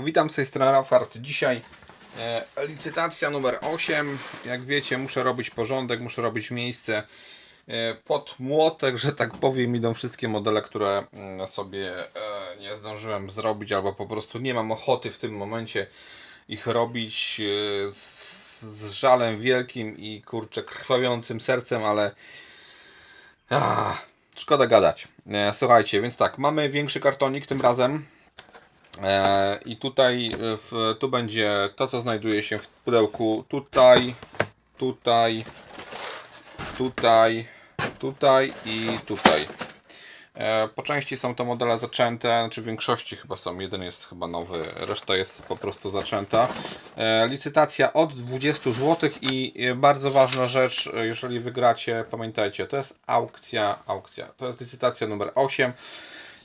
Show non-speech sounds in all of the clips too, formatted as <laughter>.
Witam z tej strony Rafart. Dzisiaj e, licytacja numer 8. Jak wiecie, muszę robić porządek, muszę robić miejsce e, pod młotek, że tak powiem. Idą wszystkie modele, które mm, sobie e, nie zdążyłem zrobić, albo po prostu nie mam ochoty w tym momencie ich robić e, z, z żalem wielkim i kurczę krwawiącym sercem, ale szkoda gadać. E, słuchajcie, więc tak, mamy większy kartonik tym razem. E, I tutaj e, w, tu będzie to, co znajduje się w pudełku tutaj, tutaj, tutaj, tutaj i tutaj. E, Po części są to modele zaczęte, znaczy w większości chyba są, jeden jest chyba nowy, reszta jest po prostu zaczęta. Licytacja od 20 zł i bardzo ważna rzecz, jeżeli wygracie, pamiętajcie, to jest aukcja, aukcja, to jest licytacja numer 8.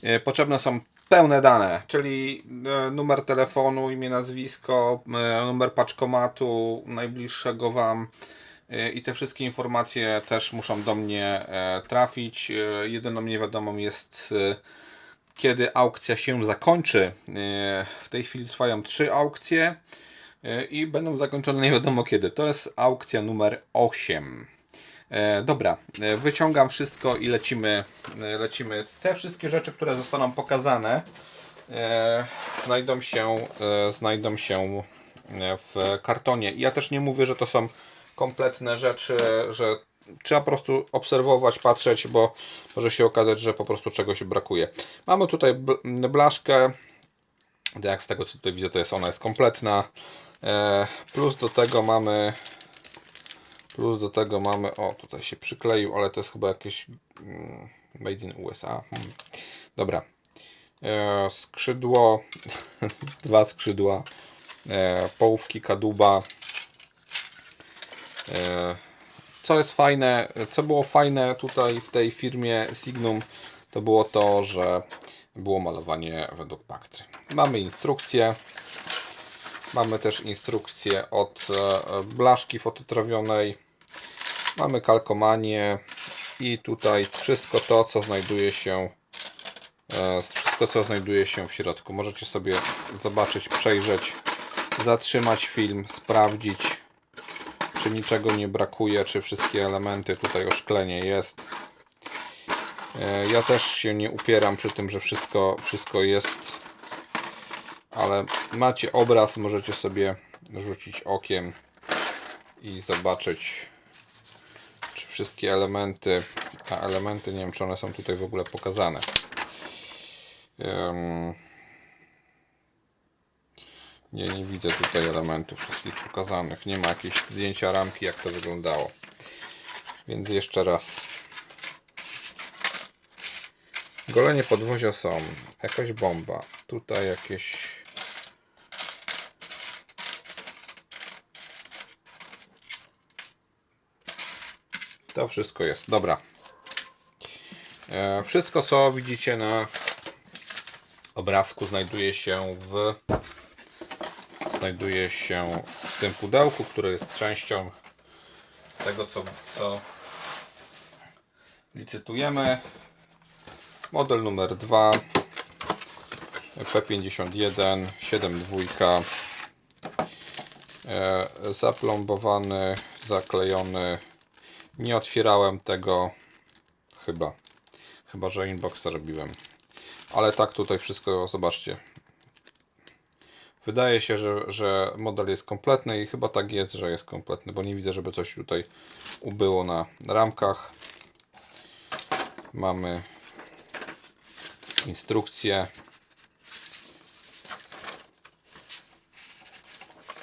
E, Potrzebne są pełne dane, czyli e, numer telefonu, imię, nazwisko, e, numer paczkomatu najbliższego Wam e, i te wszystkie informacje też muszą do mnie trafić. Jedyną niewiadomą jest kiedy aukcja się zakończy. W tej chwili trwają trzy aukcje i będą zakończone nie wiadomo kiedy. To jest aukcja numer 8. E, dobra, e, wyciągam wszystko i lecimy, e, lecimy. Te wszystkie rzeczy, które zostaną pokazane, znajdą się, znajdą się w kartonie. Ja też nie mówię, że to są kompletne rzeczy, że trzeba po prostu obserwować, patrzeć, bo może się okazać, że po prostu czegoś brakuje. Mamy tutaj bl- blaszkę, jak z tego co tutaj widzę, to jest ona jest kompletna. Plus do tego mamy Plus do tego mamy, o tutaj się przykleił, ale to jest chyba jakieś mm, made in USA. Hmm. Dobra. E, skrzydło, <laughs> dwa skrzydła, e, połówki kaduba. E, co jest fajne, co było fajne tutaj w tej firmie Signum, to było to, że było malowanie według Paktry. Mamy instrukcję. Mamy też instrukcję od e, blaszki fototrawionej. Mamy kalkomanię i tutaj wszystko to, co znajduje się e, wszystko, co znajduje się w środku. Możecie sobie zobaczyć, przejrzeć, zatrzymać film, sprawdzić, czy niczego nie brakuje, czy wszystkie elementy, tutaj oszklenie jest. E, Ja też się nie upieram przy tym, że wszystko, wszystko jest, ale macie obraz, możecie sobie rzucić okiem i zobaczyć, czy wszystkie elementy, a elementy nie wiem, czy one są tutaj w ogóle pokazane. Nie, nie widzę tutaj elementów wszystkich pokazanych. Nie ma jakiejś zdjęcia ramki, jak to wyglądało. Więc jeszcze raz. Golenie podwozia są. Jakaś bomba. Tutaj jakieś. To wszystko jest. Dobra. E, Wszystko, co widzicie na obrazku, znajduje się w znajduje się w tym pudełku, które jest częścią tego, co, co licytujemy. Model numer 2 P51 7.2 e, zaplombowany, zaklejony. Nie otwierałem tego chyba. Chyba, że inbox robiłem. Ale tak tutaj wszystko, zobaczcie. Wydaje się, że, że model jest kompletny i chyba tak jest, że jest kompletny, bo nie widzę, żeby coś tutaj ubyło na ramkach. Mamy instrukcję.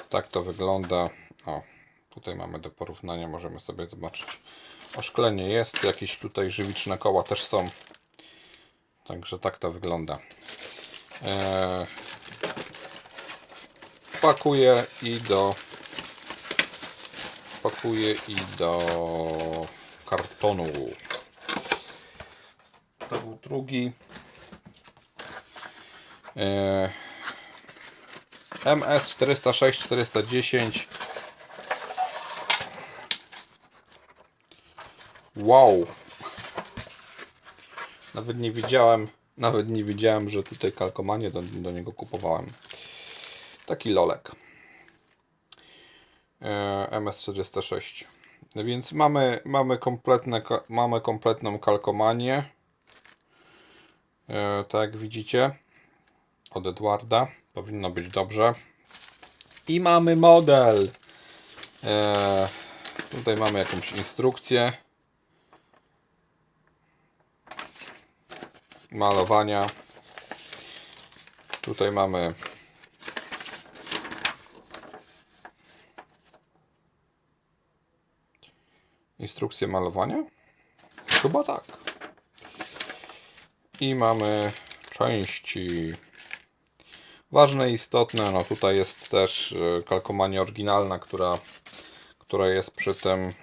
Tak to wygląda. O, tutaj mamy do porównania, możemy sobie zobaczyć. Oszklenie jest, jakieś tutaj żywiczne koła też są. Także tak to wygląda. Eee, pakuję i do pakuję i do kartonu. To był drugi. Eee, MS 406 410 Wow. Nawet nie wiedziałem, nawet nie wiedziałem, że tutaj kalkomanie do, do niego kupowałem. Taki lolek. E, MS36. Więc mamy, mamy, kompletne, mamy kompletną kalkomanię. E, tak jak widzicie. Od Edwarda. Powinno być dobrze. I mamy model. E, tutaj mamy jakąś instrukcję. Malowania. Tutaj mamy instrukcję malowania. Chyba tak. I mamy części. Ważne istotne, no tutaj jest też e, kalkomania oryginalna, która, która jest przy tym.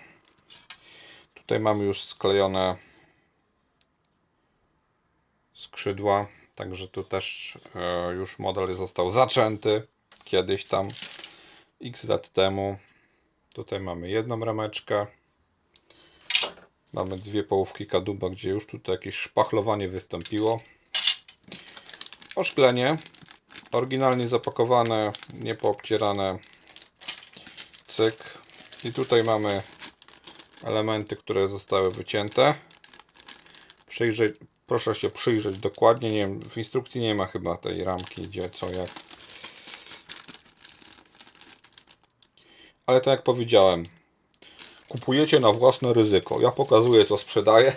Tutaj mamy już sklejone skrzydła, także tu też e, już model został zaczęty kiedyś tam x lat temu. Tutaj mamy jedną rameczkę. Mamy dwie połówki kaduba, gdzie już tutaj jakieś szpachlowanie wystąpiło. Oszklenie. Oryginalnie zapakowane, nie poobcierane. Cyk. I tutaj mamy elementy, które zostały wycięte. Proszę się przyjrzeć dokładnie. Nie wiem, w instrukcji nie ma chyba tej ramki, gdzie, co, jak. Ale tak jak powiedziałem, kupujecie na własne ryzyko. Ja pokazuję, co sprzedaję. <laughs>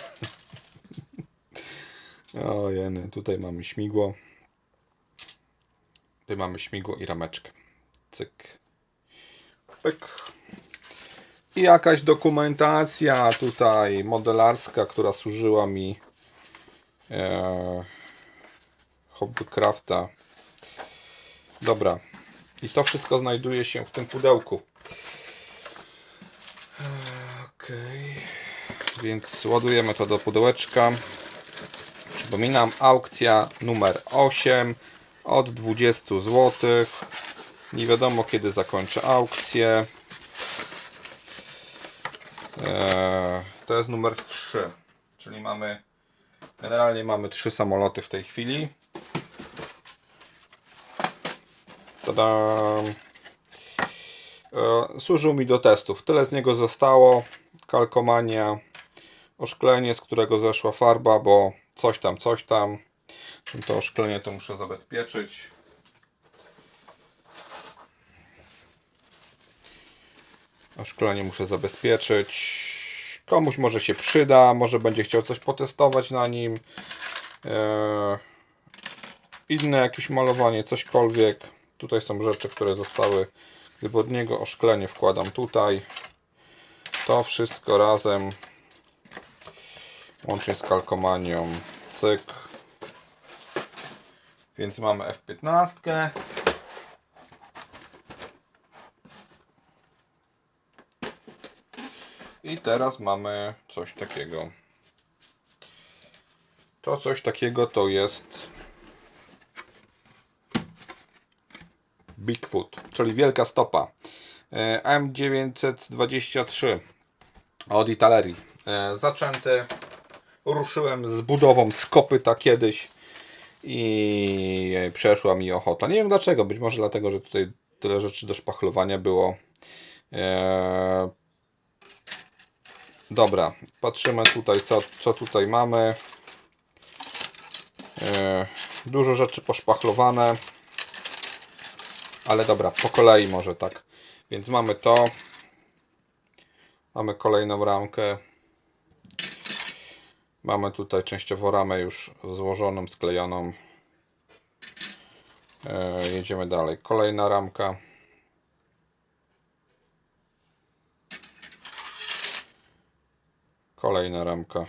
O jeny, tutaj mamy śmigło. Tutaj mamy śmigło i rameczkę. Cyk. Pyk. I jakaś dokumentacja tutaj modelarska, która służyła mi e, hobbycrafta. Dobra. I to wszystko znajduje się w tym pudełku. Okej. Więc ładujemy to do pudełeczka. Przypominam, aukcja numer 8 od 20 zł. Nie wiadomo kiedy zakończę aukcję. Eee, to jest numer 3. Czyli mamy generalnie mamy trzy samoloty w tej chwili. Tadam. E, służył mi do testów. Tyle z niego zostało. Kalkomania, oszklenie, z którego zeszła farba, bo coś tam, coś tam. Czym to oszklenie to muszę zabezpieczyć. Oszklenie muszę zabezpieczyć. Komuś może się przyda, może będzie chciał coś potestować na nim. E, inne jakieś malowanie, cośkolwiek. Tutaj są rzeczy, które zostały, gdyby od niego oszklenie wkładam tutaj. To wszystko razem, łącznie z kalkomanią, cyk. Więc mamy F15. I teraz mamy coś takiego. To coś takiego to jest Bigfoot, czyli wielka stopa. E, M923 od Italerii. E, Zaczęty. Ruszyłem z budową z kopyta kiedyś i przeszła mi ochota. Nie wiem dlaczego, być może dlatego, że tutaj tyle rzeczy do szpachlowania było. E, Dobra, patrzymy tutaj, co, co tutaj mamy. E, Dużo rzeczy poszpachlowane. Ale dobra, po kolei może tak. Więc mamy to. Mamy kolejną ramkę. Mamy tutaj częściowo ramę już złożoną, sklejoną. E, jedziemy dalej. Kolejna ramka. Kolejna ramka.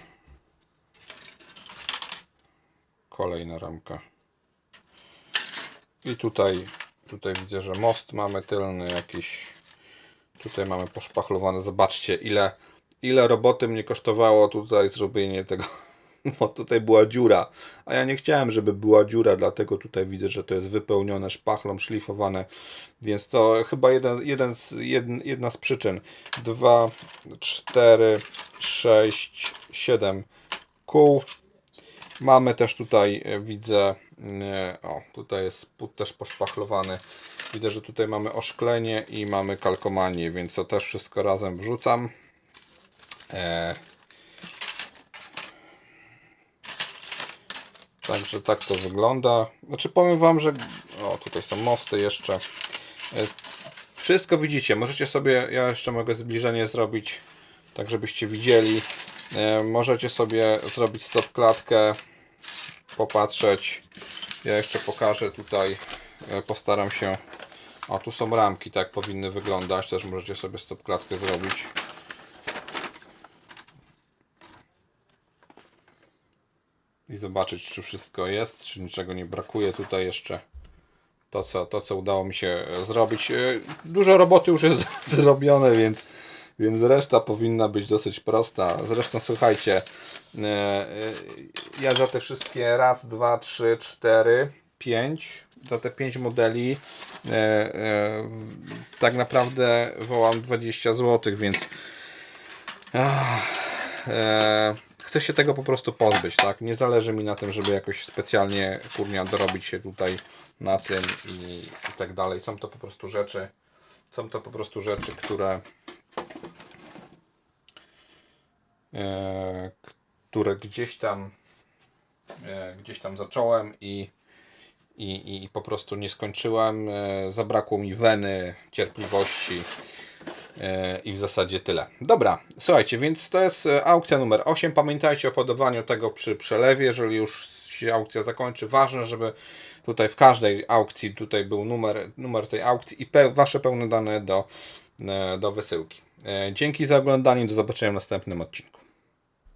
Kolejna ramka. I tutaj, tutaj widzę, że most mamy tylny jakiś. Tutaj mamy poszpachlowane. Zobaczcie, ile, ile roboty mnie kosztowało tutaj zrobienie tego. Bo tutaj była dziura. A ja nie chciałem, żeby była dziura, dlatego tutaj widzę, że to jest wypełnione szpachlą, szlifowane. Więc to chyba jeden, jeden z, jedna, jedna z przyczyn. 2, 4, 6, 7 kół. Mamy też tutaj, e, widzę, o, tutaj jest spód też poszpachlowany. Widzę, że tutaj mamy oszklenie i mamy kalkomanię, więc to też wszystko razem wrzucam. E, Także tak to wygląda. Znaczy powiem Wam, że... O, tutaj są mosty jeszcze. E, Wszystko widzicie. Możecie sobie... Ja jeszcze mogę zbliżenie zrobić, tak żebyście widzieli. E, Możecie sobie zrobić stop klatkę, popatrzeć. Ja jeszcze pokażę tutaj. e, Postaram się... O, tu są ramki, tak powinny wyglądać. Też możecie sobie stop klatkę zrobić. I zobaczyć, czy wszystko jest, czy niczego nie brakuje. Tutaj jeszcze to, co, to, co udało mi się e, zrobić. E, Dużo roboty już jest <laughs> zrobione, więc, więc reszta powinna być dosyć prosta. Zresztą słuchajcie, e, ja za te wszystkie raz, dwa, trzy, cztery, pięć, za te pięć modeli tak naprawdę wołam 20 zł, więc e, chcę się tego po prostu pozbyć, tak? Nie zależy mi na tym, żeby jakoś specjalnie kurnia dorobić się tutaj na tym i, i tak dalej. Są to po prostu rzeczy, są to po prostu rzeczy, które e, które gdzieś tam e, gdzieś tam zacząłem i i, i, po prostu nie skończyłem. E, zabrakło mi weny, cierpliwości. I w zasadzie tyle. Dobra, słuchajcie, więc to jest e, aukcja numer 8. Pamiętajcie o podawaniu tego przy przelewie, jeżeli już się aukcja zakończy. Ważne, żeby tutaj w każdej aukcji tutaj był numer, numer tej aukcji i pe wasze pełne dane do, e, do wysyłki. E, Dzięki za oglądanie, do zobaczenia w następnym odcinku.